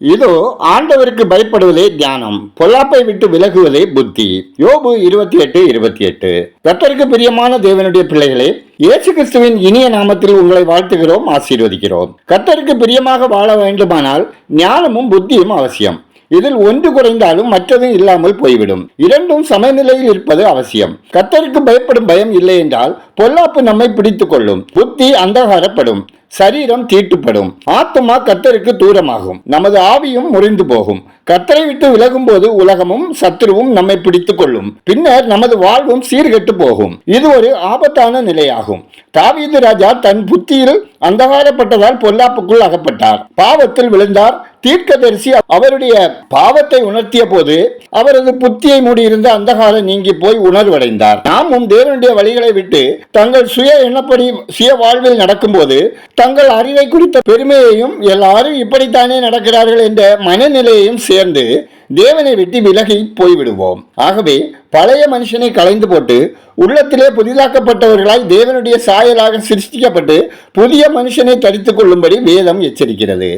இதோ ஆண்டவருக்கு பயப்படுவதே தியானம் பொல்லாப்பை விட்டு விலகுவதே புத்தி. யோபு இருபத்தி எட்டு இருபத்தி எட்டு. கர்த்தருக்கு பிரியமான தேவனுடைய பிள்ளைகளே இயேசு கிறிஸ்துவின் இனிய நாமத்தில் உங்களை வாழ்த்துகிறோம் ஆசீர்வதிக்கிறோம். கர்த்தருக்கு பிரியமாக வாழ வேண்டுமானால் ஞானமும் புத்தியும் அவசியம். இதில் ஒன்று குறைந்தாலும் மற்றது இல்லாமல் போய்விடும். இரண்டும் சமநிலையில் இருப்பது அவசியம். கர்த்தருக்கு பயப்படும் பயம் இல்லை என்றால் பொல்லாப்பு நம்மை பிடித்துக் கொள்ளும் புத்தி அந்தகாரப்படும். சரீரம் தீட்டுப்படும். ஆத்மா கத்தருக்கு தூரமாகும். நமது ஆவியும் முறிந்து போகும். கத்தரை விட்டு விலகும் போது உலகமும் சத்துருவும் நம்மை பிடித்துக் கொள்ளும் பின்னர் நமது வாழ்வும் சீர்கெட்டு போகும். இது ஒரு ஆபத்தான நிலையாகும். தாவீது ராஜா தன் புத்தியில் அந்தகாரப்பட்டதால் பொல்லாப்புக்குள் அகப்பட்டார். பாவத்தில் விழுந்தார். தீர்க்கதரிசி அவருடைய பாவத்தை உணர்த்திய போது அவரது புத்தியை மூடியிருந்த அந்தகாரம் நீங்கி போய் உணர்வடைந்தார். நாமும் தேவனுடைய வழிகளை விட்டு தங்கள் சுய எண்ணப்படி சுய வாழ்வில் நடக்கும்போது தங்கள் அறிவை குறித்த பெருமையையும் எல்லாரும் இப்படித்தானே நடக்கிறார்கள் என்ற மனநிலையையும் சேர்ந்து தேவனை விட்டு விலகி போய்விடுவோம். ஆகவே பழைய மனுஷனை களைந்து போட்டு உள்ளத்திலே புதிதாக்கப்பட்டவர்களாய் தேவனுடைய சாயலாக சிருஷ்டிக்கப்பட்டு புதிய மனுஷனை தரித்து கொள்ளும்படி வேதம் எச்சரிக்கிறது.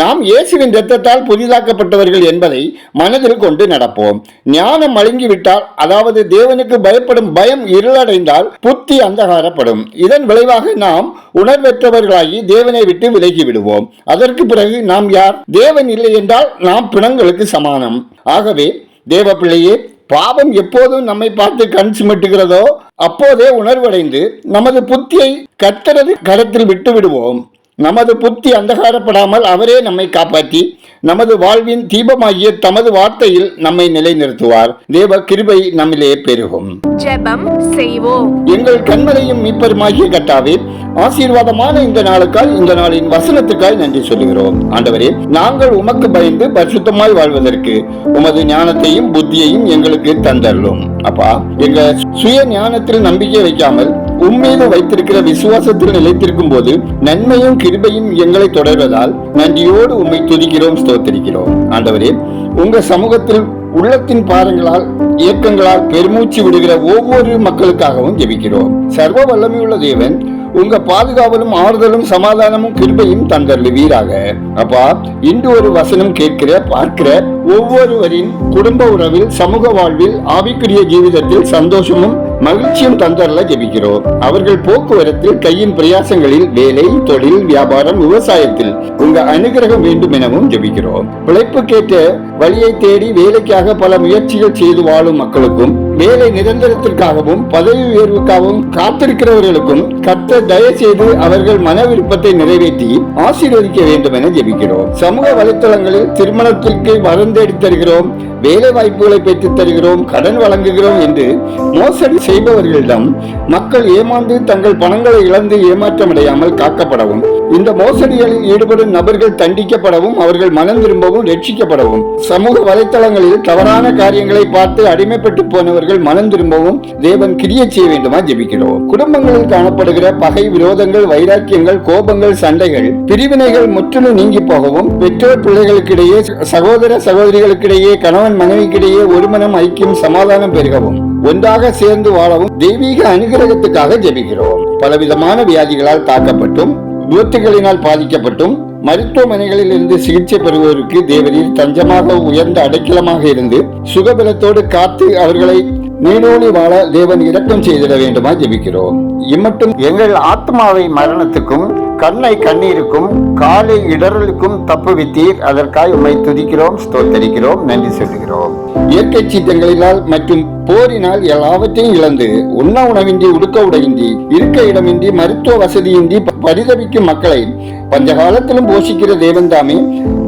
நாம் இயேசுவின் இரத்தத்தால் புதிதாக்கப்பட்டவர்கள் என்பதை மனதில் கொண்டு நடப்போம். ஞானம் மழுங்கிவிட்டால் அதாவது தேவனுக்கு பயப்படும் பயம் இருளடைந்தால் புத்தி அந்தகாரப்படும். இதன் விளைவாக நாம் உணர்வற்றவர்களாகி தேவனை விட்டு விலகி விடுவோம் அதற்கு பிறகு நாம் யார்? தேவன் இல்லை என்றால் நாம் பிணங்களுக்கு சமானம். ஆகவே தேவப்பிள்ளையே பாவம் எப்போதும் நம்மை பார்த்து கண் சிமிட்டுகிறதோ அப்போதே உணர்வடைந்து நமது புத்தியை கத்தரது கரத்தில் விட்டு விடுவோம் நமது புத்தி அந்தகாரப்படாமல் அவரே நம்மை காப்பாற்றி நமது வாழ்வின் தீபமாகிய தமது வார்த்தையில் நம்மை நிலைநிறுத்துவார். தேவ கிருபை நம்மிலே பெருகும். ஜெபம் செய்வோம். எங்கள் கண்மலையும் மீட்பருமாகிய கட்டாவே ஆசீர்வாதமான இந்த நாளுக்காய் இந்த நாளின் வசனத்துக்காய் நன்றி சொல்லுகிறோம். ஆண்டவரே நாங்கள் உமக்கு பயந்து பரிசுத்தமாய் வாழ்வதற்கு உமது ஞானத்தையும் புத்தியையும் எங்களுக்கு தந்தருளும். அப்பா எங்க சுய ஞானத்தில் நம்பிக்கை வைக்காமல் உம்மீது வைத்திருக்கிற விசுவாசத்தில் நிலைத்திருக்கும் போது நன்மையும் கிருபையும் எங்களை தொடர்வதால் நன்றியோடு உம்மை துதிக்கிறோம் ஸ்தோத்தரிக்கிறோம். ஆண்டவரே உங்க சமூகத்தில் உள்ளத்தின் பாரங்களால் இயக்கங்களால் பெருமூச்சு விடுகிற ஒவ்வொரு மக்களுக்காகவும் ஜெபிக்கிறோம். சர்வ வல்லமையுள்ள தேவன் உங்க பாதுகாவலும் ஆறுதலும் சமாதானமும் கிருபையும் தந்தருளுவீராக. அப்பா இன்று ஒரு வசனம் கேட்கிற பார்க்கிற ஒவ்வொருவரின் குடும்ப உறவில் சமூக வாழ்வில் ஆவிக்குரிய ஜீவிதத்தில் சந்தோஷமும் மகிழ்ச்சியும் தந்தரல ஜெபிக்கிறோம். அவர்கள் போக்குவரத்தில் கையின் பிரயாசங்களில் வேலை தொழில் வியாபாரம் விவசாயத்தில் உங்க அனுகிரகம் வேண்டும் எனவும் ஜெபிக்கிறோம். பிழைப்புக்கேற்ற வழியை தேடி வேலைக்காக பல முயற்சிகள் செய்து வாழும் மக்களுக்கும் வேலை நிரந்தரத்திற்காகவும் பதவி உயர்வுக்காகவும் காத்திருக்கிறவர்களுக்கும் கத்த தயவு செய்து அவர்கள் மன விருப்பத்தை நிறைவேற்றி ஆசீர்வதிக்க வேண்டும் என ஜெபிக்கிறோம். சமூக வலைத்தளங்களில் திருமணத்திற்கு வரந்தேடி வேலை வாய்ப்புகளை பெற்றுத் தருகிறோம் கடன் வழங்குகிறோம் என்று மோசடி செய்பவர்களிடம் மக்கள் ஏமாந்து தங்கள் பணங்களை இழந்து ஏமாற்றமடையாமல் காக்கப்படவும் இந்த மோசடிகளில் ஈடுபடும் நபர்கள் தண்டிக்கப்படவும் அவர்கள் மனம் திரும்பவும் ரட்சிக்கப்படவும் சமூக வலைத்தளங்களில் தவறான காரியங்களை பார்த்து அடிமைப்பட்டு போனவர்கள் மனம் திரும்பவும் தேவன் கிரிய செய்ய வேண்டுமா ஜெபிக்கிறோம். குடும்பங்களில் காணப்படுகிற பகை விரோதங்கள் வைராக்கியங்கள் கோபங்கள் சண்டைகள் பிரிவினைகள் முற்றிலும் நீங்கி போகவும் பெற்றோர் பிள்ளைகளுக்கிடையே சகோதர சகோதரிகளுக்கிடையே கணவன் கணவன் மனைவிக்கிடையே ஒருமனம் ஐக்கியம் சமாதானம் பெருகவும். ஒன்றாக சேர்ந்து வாழவும் தெய்வீக அனுகிரகத்துக்காக ஜெபிக்கிறோம். பலவிதமான வியாதிகளால் தாக்கப்பட்டும் விபத்துகளினால் பாதிக்கப்பட்டும் மருத்துவமனைகளில் இருந்து சிகிச்சை பெறுவோருக்கு தேவரீர் தஞ்சமாக உயர்ந்த அடைக்கலமாக இருந்து சுகபலத்தோடு காத்து அவர்களை நீடோழி வாழ தேவன் இரக்கம் செய்திட வேண்டுமா ஜெபிக்கிறோம். இம்மட்டும் எங்கள் ஆத்மாவை மரணத்துக்கும் கண்ணை கண்ணீருக்கும் காலை இடறலுக்கும் தப்புவித்தீர் அதற்காக உம்மை துதிக்கிறோம் ஸ்தோத்தரிக்கிறோம் நன்றி சொல்லுகிறோம். இயற்கை சீற்றங்களினால் மற்றும் போரினால் எல்லாவற்றையும் இழந்து உண்ண உணவின்றி உடுக்க உடையின்றி இருக்க இடமின்றி மருத்துவ வசதியின்றி பரிதவிக்கும் மக்களை பஞ்சகாலத்திலும் போஷிக்கிற தேவன் தாமே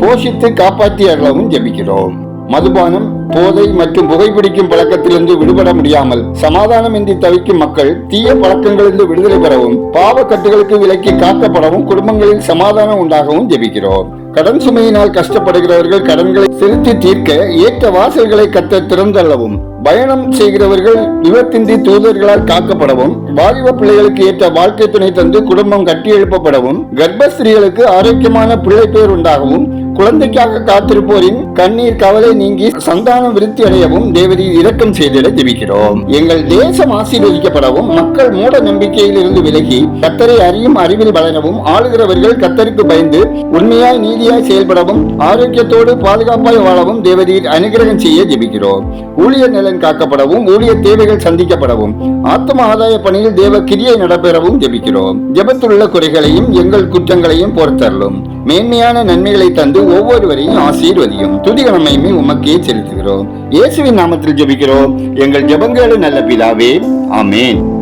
போஷித்து காப்பாற்றி அருளவும் ஜெபிக்கிறோம். மதுபானம் போதை மற்றும் புகைப்பிடிக்கும் பழக்கத்திலிருந்து விடுபட முடியாமல் சமாதானமின்றி தவிக்கும் மக்கள் தீய பழக்கங்களிலிருந்து விடுதலை பெறவும் பாவ கட்டுகளுக்கு விலக்கி காக்கப்படவும் குடும்பங்களில் சமாதானம் உண்டாகவும் ஜெபிக்கிறோம். கடன் சுமையினால் கஷ்டப்படுகிறவர்கள் கடன்களை செலுத்தி தீர்க்க ஏற்ற வாசல்களை கத்த திறந்தள்ளவும். பயணம் செய்கிறவர்கள் விபத்தின்றி தூதர்களால் காக்கப்படவும் வாலிப பிள்ளைகளுக்கு ஏற்ற வாழ்க்கை துணை தந்து குடும்பம் கட்டி எழுப்பப்படவும் கர்ப்பஸ்திரீகளுக்கு ஆரோக்கியமான பிள்ளை பேர் உண்டாகவும் குழந்தைக்காக காத்திருப்போரின் கண்ணீர் கவலை நீங்கி சந்தானம் விருத்தி அடையவும் தேவதி இரக்கம் செய்திட ஜெபிக்கிறோம். எங்கள் தேசம் ஆசீர்வதிக்கப்படவும் மக்கள் மூட நம்பிக்கையில் இருந்து விலகி கத்தரை அறியும் அறிவில் வளரவும் ஆளுகிறவர்கள் கத்தருக்கு பயந்து உண்மையாய் நீதியாய் செயல்படவும் ஆரோக்கியத்தோடு பாதுகாப்பாய் வாழவும் தேவதீர் அனுகிரகம் செய்ய ஜெபிக்கிறோம். ஊழியர் நலன் காக்கப்படவும் ஊழியர் தேவைகள் சந்திக்கப்படவும் ஆத்ம ஆதாய பணியில் தேவ கிரியை நடைபெறவும் ஜெபிக்கிறோம். ஜெபத்துள்ள குறைகளையும் எங்கள் குற்றங்களையும் பொறுத்தரலும் மேன்மையான நன்மைகளை தந்து ஒவ்வொருவரையும் ஆசீர்வதியும். துதிகணமையுமே உமக்கே செலுத்துகிறோம். இயேசுவின் நாமத்தில் ஜெபிக்கிறோம். எங்கள் ஜெபங்களு நல்ல பிதாவே. ஆமேன்.